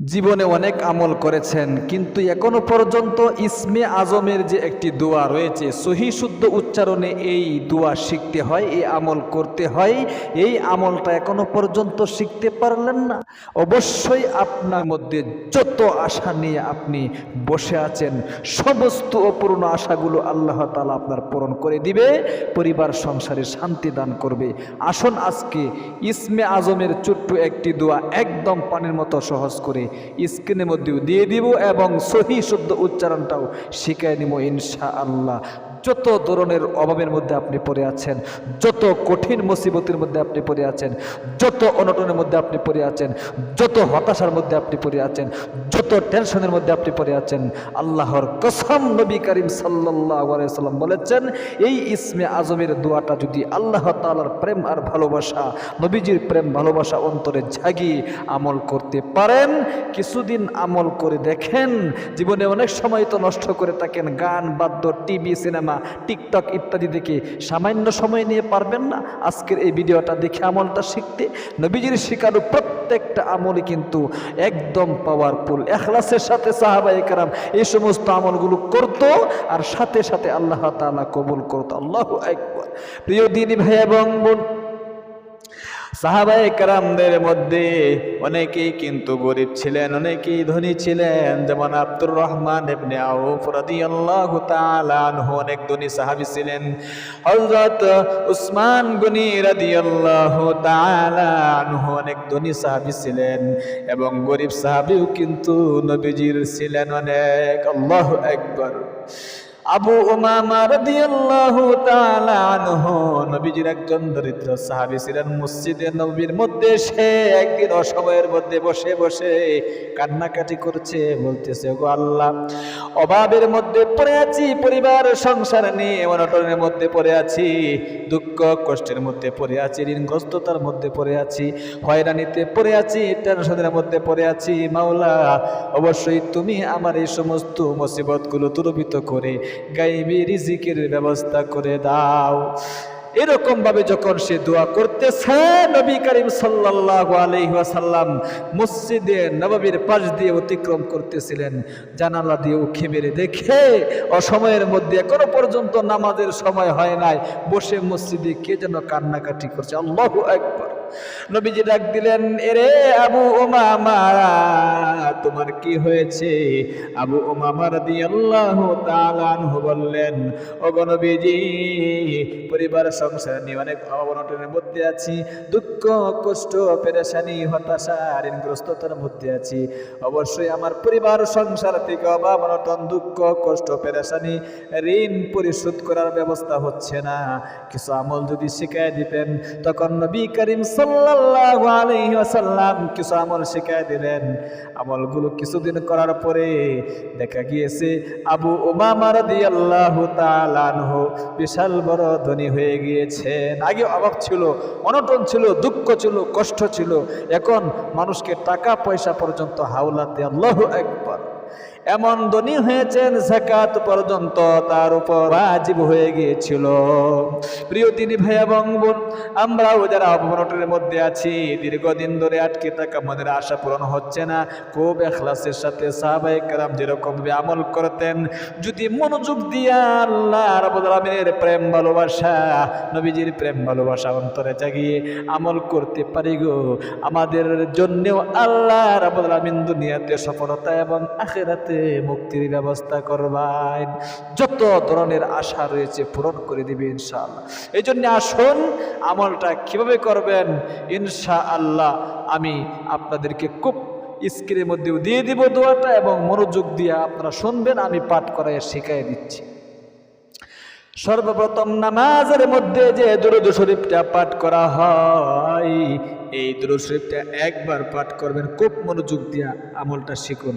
জীবনে অনেক আমল করেছেন, কিন্তু এখনও পর্যন্ত ইসমে আজমের যে একটি দোয়া রয়েছে, সহি শুদ্ধ উচ্চারণে এই দোয়া শিখতে হয়, এই আমল করতে হয়, এই আমলটা এখনও পর্যন্ত শিখতে পারলেন না। অবশ্যই আপনার মধ্যে যত আশা নিয়ে আপনি বসে আছেন, সমস্ত অপূর্ণ আশাগুলো আল্লাহ তালা আপনার পূরণ করে দিবে, পরিবার, সংসারে শান্তি দান করবে। আসুন আজকে ইসমে আজমের ছোট্ট একটি দোয়া একদম পানির মতো সহজ করে স্ক্রিনের মধ্যেও দিয়ে দিব এবং সহি শুদ্ধ উচ্চারণটাও শিখে নিব ইনশা আল্লাহ যত ধরনের অভাবের মধ্যে আপনি পড়ে আছেন, যত কঠিন মুসিবতের মধ্যে আপনি পড়ে আছেন, যত অনটনের মধ্যে আপনি পড়ে আছেন, যত হতাশার মধ্যে আপনি পড়ে আছেন, যত টেনশনের মধ্যে আপনি পড়ে আছেন, আল্লাহর কসম নবী করিম সাল্লাম বলেছেন, এই ইসমে আজমের দোয়াটা যদি আল্লাহ তালার প্রেম আর ভালোবাসা, নবীজির প্রেম, ভালোবাসা অন্তরে জাগিয়ে আমল করতে পারেন, কিছুদিন আমল করে দেখেন, জীবনে অনেক সময় তো নষ্ট করে থাকেন, গান, বাদ্য, টিভি, সিনেমা টিকটক ইত্যাদি দেখে সামান্য সময় নিয়ে পারবেন না। আজকের এই ভিডিওটা দেখে আমলটা শিখতে নবীজির শিকারও প্রত্যেকটা আমলই কিন্তু একদম পাওয়ারফুল এখলাসের সাথে সাহাবাই কারাম এই সমস্ত আমলগুলো করত আর সাথে সাথে আল্লাহ তালা কবুল করতো। আল্লাহ একবার প্রিয় দিনী ভাই এবং বোন সাহাবায়ে কারামদের মধ্যে অনেকেই কিন্তু গরিব ছিলেন, অনেকেই ধনী ছিলেন। যেমন আব্দুর রহমান ইবনে আউফ রাদিয়াল্লাহু তাআলা আনহু অনেক ধনী সাহাবী ছিলেন। হযরত উসমান গনি রাদিয়াল্লাহু তাআলা আনহু অনেক ধনী সাহাবী ছিলেন এবং গরিব সাহাবীও কিন্তু নবীজির ছিলেন অনেক। আল্লাহু আকবার। আবু নবীজির একজন দরিদ্র সাহাবী ছিলেন মসজিদে নবীর মধ্যে। সে একদিন অসময়ের মধ্যে বসে বসে কান্নাকাটি করছে, বলতেছে গো আল্লাহ, অভাবের মধ্যে পড়ে আছি, পরিবার, সংসার নিয়ে অনটনের মধ্যে পড়ে আছি, দুঃখ, কষ্টের মধ্যে পড়ে আছি, ঋণগ্রস্ততার মধ্যে পড়ে আছি, হয়রানিতে পড়ে আছি, টেনশনের মধ্যে পড়ে আছি। মাওলা, অবশ্যই তুমি আমার এই সমস্ত মুসিবতগুলো দূরীভূত করে গাইবি রিজিকের ব্যবস্থা করে দাও। এরকম ভাবে যখন সে দোয়া করতেছে, নবী করিম সাল্লাল্লাহু আলাইহি ওয়াসাল্লাম মসজিদে নববীর পাশ দিয়ে অতিক্রম করতেছিলেন। জানালা দিয়ে উখে মেরে দেখে অসময়ের মধ্যে এখনও পর্যন্ত নামাজের সময় হয় নাই। বসে মসজিদে কে যেন কান্নাকাটি করছে। আল্লাহু আকবার। নবীজি ডাক দিলেন, এরে আবু ওমামা তোমার কি হয়েছে? আবু ওমামা রাদিয়াল্লাহু তাআলা আনহু বললেন ও নবীজি, পরিবার, সংসার নিয়ে অনেক অবনটনের মধ্যে আছি, দুঃখ, কষ্ট, পেরেশানি, হতাশা, ঋণগ্রস্ততার মধ্যে আছি। অবশ্যই আমার পরিবার, সংসার থেকে অভাব অনটন দুঃখ, কষ্ট, পেরেশানি, ঋণ পরিশোধ করার ব্যবস্থা হচ্ছে না। কিছু আমল যদি শিখাই দিতেন, তখন নবী করিম সাল্লাল্লাহু আলাইহি ওয়াসাল্লাম কিছু আমল শিখাই দিলেন। আমলগুলো কিছুদিন করার পরে দেখা গিয়েছে আবু উমামা রাদিয়াল্লাহু তাআলা আনহু বিশাল বড় ধনী হয়ে গিয়েছেন। আগে অভাব ছিল, অনটন ছিল, দুঃখ ছিল, কষ্ট ছিল। এখন মানুষকে টাকা পয়সা পর্যন্ত হাওলাতে আল্লাহু একবার এমন ধনী হয়েছেন জাকাত পর্যন্ত তার উপর ওয়াজিব হয়ে গিয়েছিল। প্রিয় তিনি ভাই এবং বোন, আমরাও যারা অবনটনের মধ্যে আছি, দীর্ঘদিন ধরে আটকে থাকা মনের আশা পূরণ হচ্ছে না। খুব এখলাসের সাথে সাহাবাই কারাম যেরকমভাবে আমল করতেন, যদি মনোযোগ দিয়া আল্লাহ আলামিনের প্রেম, ভালোবাসা, নবীজির প্রেম, ভালোবাসা অন্তরে জাগিয়ে আমল করতে পারি গো। আমাদের জন্যেও আল্লাহ আলামিন দুনিয়াতে সফলতা এবং আখেরাতে মুক্তির ব্যবস্থা করবেন যত ধরনের আশা রয়েছে পূরণ করে দিবে ইনশাআল্লাহ। এই জন্য আসুন, আমলটা কীভাবে করবেন? ইনশা আল্লাহ আমি আপনাদেরকে খুব স্ক্রিনের মধ্যেও দিয়ে দিব দোয়াটা এবং মনোযোগ দিয়ে আপনারা শুনবেন, আমি পাঠ করাই শিখাই দিচ্ছি। সর্বপ্রথম নামাজের মধ্যে যে দুরুদ শরীফটা পাঠ করা হয়, এই দুরুদ শরীফটা একবার পাঠ করবেন, খুব মনোযোগ দিয়া আমলটা শিখুন।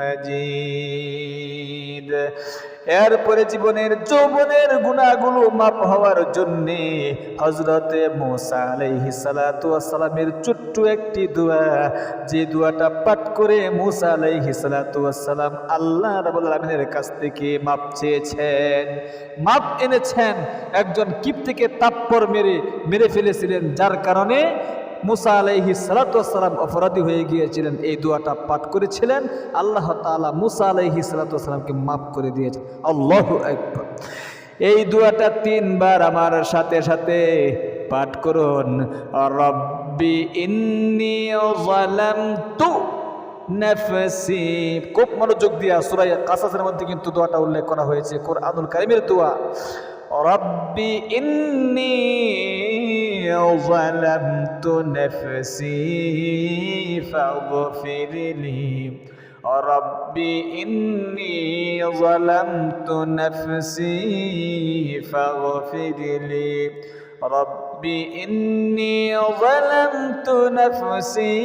মাজিদ। এরপরে জীবনের যৌবনের গুণাগুলো মাপ হওয়ার জন্যে হজরতে মোসা আলাইহি সালাতামের ছোট্ট একটি দোয়া, যে দোয়াটা পাঠ করে মোসা আলাইহি আল্লাহ রাবুল কাছ থেকে মাপ চেয়েছেন। মাপ এনেছেন, একজন কিপ থেকে তাপ্পর মেরে মেরে ফেলেছিলেন, যার কারণে মুসা আলাইহি সালাতাম অপরাধী হয়ে গিয়েছিলেন। এই দোয়াটা পাঠ করেছিলেন। আল্লাহ তাআলা মুসা আলাইহি সালাতামকে মাফ করে দিয়েছেন। আল্লাহ একবার এই দোয়াটা তিনবার আমার সাথে সাথে পাঠ করুন। রব্বি ইন্নি যালামতু নাফসি। খুব মনোযোগ দিয়া সূরা কাসাসের মধ্যে কিন্তু দোয়াটা উল্লেখ করা হয়েছে। কোর কোরআনুল কারীমের দোয়া। রব্বি ইন্নি ظلمت نفسي فاغفر لي ربي إني ظلمت نفسي فاغفر لي ربي إني ظلمت نفسي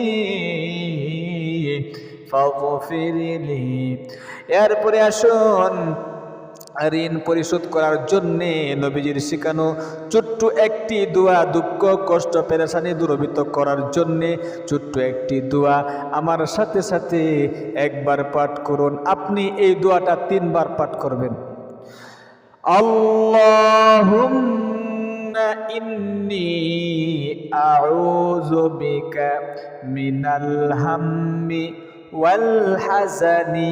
فاغفر لي এরপরে আসুন ঋণ পরিশোধ করার জন্যে নবীজির শিখানো ছোট্ট একটি দোয়া দুঃখ, কষ্ট, পেরেশানি দূরবিত করার জন্যে ছোট্ট একটি দোয়া। আমার সাথে সাথে একবার পাঠ করুন। আপনি এই দোয়াটা তিনবার পাঠ করবেন। ইন্নি আউযু বিকা মিনাল হাম্মি ওয়াল হাজানি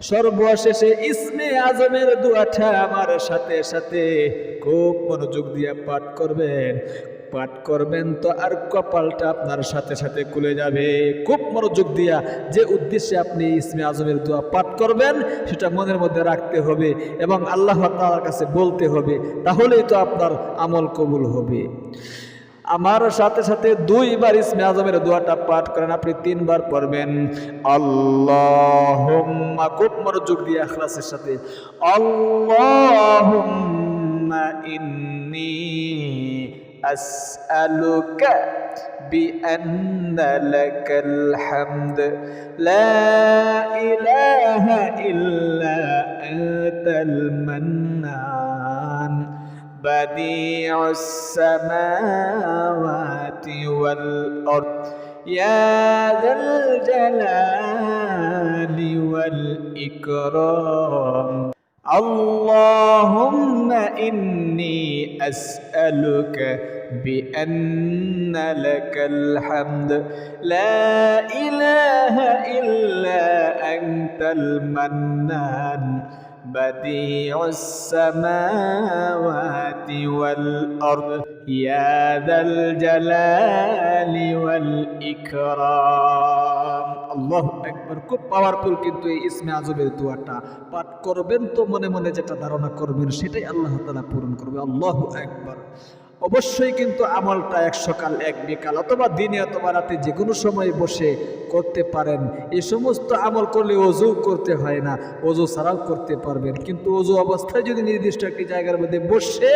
সর্বশেষে ইসমে আজমের দুয়াটা আমার সাথে সাথে খুব মনোযোগ দিয়ে পাঠ করবেন। পাঠ করবেন তো আর কপালটা আপনার সাথে সাথে খুলে যাবে। খুব মনোযোগ দিয়া যে উদ্দেশ্যে আপনি ইসমে আজমের দোয়া পাঠ করবেন, সেটা মনের মধ্যে রাখতে হবে এবং আল্লাহ তাআলার কাছে বলতে হবে, তাহলেই তো আপনার আমল কবুল হবে। আমার সাথে সাথে দুইবার ইসমে আজমের দোয়াটা পাঠ করেন আপনি তিনবার পড়বেন আল্লাহ খুব মনোযোগ দিয়ে আখলাসের সাথে আল্লাহ ইন্নি أسألك بأن لك الحمد لا إله بديع السماوات والأرض. يا ذا الجلال والإكرام. اللهم إني أسألك بأن لك الحمد. لا إله إلا أنت المنان. بديع السماوات والأرض يا ذا الجلال والإكرام আল্লাহ একবার খুব পাওয়ারফুল কিন্তু এই ইসমে আজবের দোয়াটা পাঠ করবেন তো মনে মনে যেটা ধারণা করবেন সেটাই আল্লাহ তালা পূরণ করবে আল্লাহ একবার অবশ্যই কিন্তু আমলটা এক সকাল, এক বিকাল অথবা দিনে অথবা রাতে যে কোনো সময় বসে করতে পারেন। এই সমস্ত আমল করলে অজু করতে হয় না, অজু ছাড়াও করতে পারবেন। কিন্তু অজু অবস্থায় যদি নির্দিষ্ট একটি জায়গার মধ্যে বসে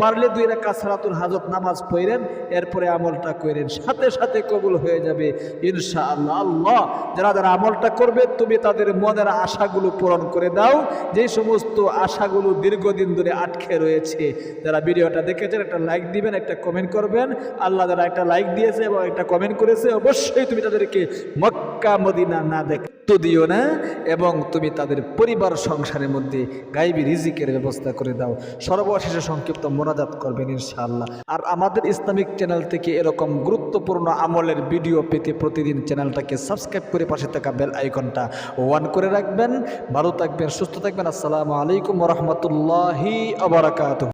পারলে দুই রাখা সালাতুল হাজত নামাজ পড়েন, এরপরে আমলটা করেন, সাথে সাথে কবুল হয়ে যাবে ইনশা আল্লাহ আল্লাহ যারা যারা আমলটা করবে, তুমি তাদের মনের আশাগুলো পূরণ করে দাও। যে সমস্ত আশাগুলো দীর্ঘদিন ধরে আটকে রয়েছে, যারা ভিডিওটা দেখেছেন একটা লাইক দিবেন, একটা কমেন্ট করবেন। আল্লাহ যারা একটা লাইক দিয়েছে এবং একটা কমেন্ট করেছে। অবশ্যই তুমি তাদেরকে মক্কা, মদিনা না দেখ তো দিও না এবং তুমি তাদের পরিবার সংসারের মধ্যে গাইবি রিজিকের ব্যবস্থা করে দাও। সর্বশেষে সংক্ষিপ্ত মোনাজাত করবেন ইনশাআল্লাহ। আর আমাদের ইসলামিক চ্যানেল থেকে এরকম গুরুত্বপূর্ণ আমলের ভিডিও পেতে প্রতিদিন চ্যানেলটাকে সাবস্ক্রাইব করে পাশে থাকা বেল আইকনটা ওয়ান করে রাখবেন। ভালো থাকবেন, সুস্থ থাকবেন। আসসালামু আলাইকুম রহমতুল্লাহি আবরাকাত